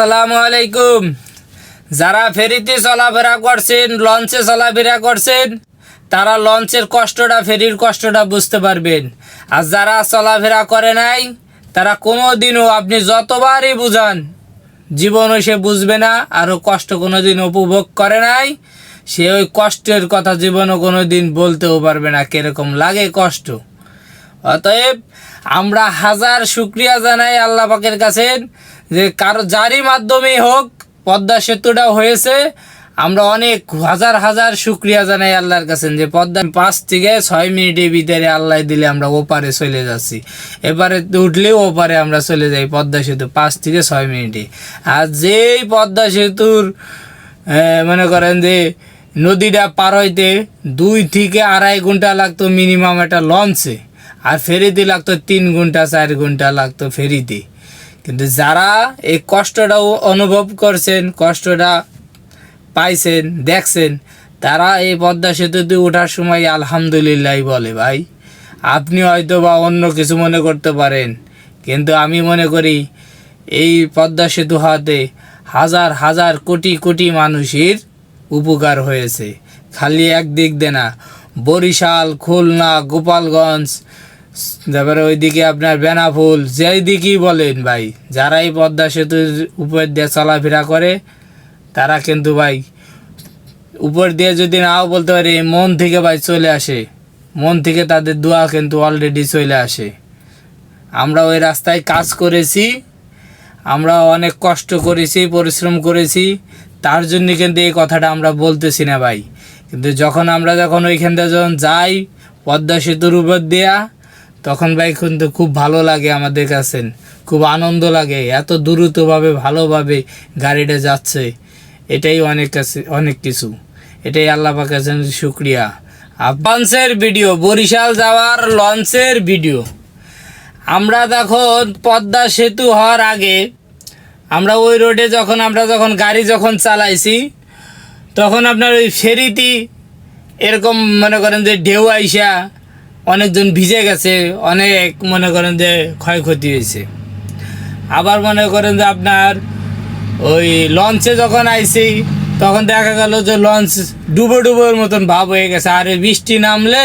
আসসালামু আলাইকুম। যারা ফেরিতে চলাফেরা করছেন, লঞ্চে চলাফেরা করছেন, তারা লঞ্চের কষ্টটা, ফেরির কষ্টটা বুঝতে পারবেন। আর যারা চলাফেরা করে নাই, তারা কোনো দিনও আপনি যতবারই বুঝান, জীবনও সে বুঝবে না, আরও কষ্ট কোনো দিন উপভোগ করে নাই, সে ওই কষ্টের কথা জীবনও কোনো দিন বলতেও পারবে না, কীরকম লাগে কষ্ট। অতএব আমরা হাজার শুক্রিয়া জানাই আল্লাহ পাকের কাছে যে কারও যারই মাধ্যমেই হোক, পদ্মা সেতুটা হয়েছে। আমরা অনেক হাজার হাজার শুক্রিয়া জানাই আল্লাহর কাছে যে পদ্মা পাঁচ থেকে ছয় মিনিটের ভিতরে আল্লাহ দিলে আমরা ওপারে চলে যাচ্ছি। এবারে উঠলেও ওপারে আমরা চলে যাই পদ্মা সেতু পাঁচ থেকে ছয় মিনিটে। আর যেই পদ্মা সেতুর মনে করেন যে নদীটা পার হইতে দুই থেকে আড়াই ঘণ্টা লাগতো মিনিমাম একটা লঞ্চে আর ফেরিতে লাগতো তিন ঘণ্টা, চার ঘণ্টা লাগতো ফেরিতে। কিন্তু যারা এই কষ্টটাও অনুভব করছেন, কষ্টটা পাইছেন, দেখছেন, তারা এই পদ্মা সেতুতে ওঠার সময় আলহামদুলিল্লাহ বলে, ভাই, আপনি হয়তো বা অন্য কিছু মনে করতে পারেন, কিন্তু আমি মনে করি এই পদ্মা সেতু হওয়াতে হাজার হাজার কোটি কোটি মানুষের উপকার হয়েছে। খালি একদিক দিয়ে না বরিশাল, খুলনা, গোপালগঞ্জ, তারপরে ওইদিকে আপনার বেনাফুল যেই দিকেই বলেন ভাই, যারাই পদ্মা সেতুর উপর দিয়ে চলাফেরা করে, তারা কিন্তু ভাই, উপর দিয়ে যদি নাও বলতে পারি, মন থেকে ভাই চলে আসে। মন থেকে তাদের দোয়া কিন্তু অলরেডি চলে আসে। আমরা ওই রাস্তায় কাজ করেছি, আমরা অনেক কষ্ট করেছি, পরিশ্রম করেছি, তার জন্য কিন্তু এই কথাটা আমরা বলতেছি না ভাই। কিন্তু যখন আমরা যখন ওইখান থেকে যখন যাই, পদ্মা সেতুর উপর দেয়া, তখন ভাই কিন্তু খুব ভালো লাগে আমাদের কাছে। খুব আনন্দ লাগে, এত দ্রুতভাবে, ভালোভাবে গাড়িটা যাচ্ছে। এটাই অনেক কাছে, অনেক কিছু। এটাই আল্লাহ কাছে শুক্রিয়া। লঞ্চের ভিডিও বরিশাল যাওয়ার লঞ্চের ভিডিও আমরা তখন পদ্মা সেতু হওয়ার আগে, আমরা ওই রোডে যখন, আমরা যখন গাড়ি যখন চালাইছি তখন আপনার ওই ফেরিটি এরকম মনে করেন যে ঢেউ আইসা অনেকজন ভিজে গেছে, অনেক মনে করেন যে ক্ষয়ক্ষতি হয়েছে। আবার মনে করেন যে আপনার ওই লঞ্চে যখন আইছি, তখন দেখা গেল যে লঞ্চ ডুবো ডুবোর মতন ভাব হয়ে গেছে। আর বৃষ্টি নামলে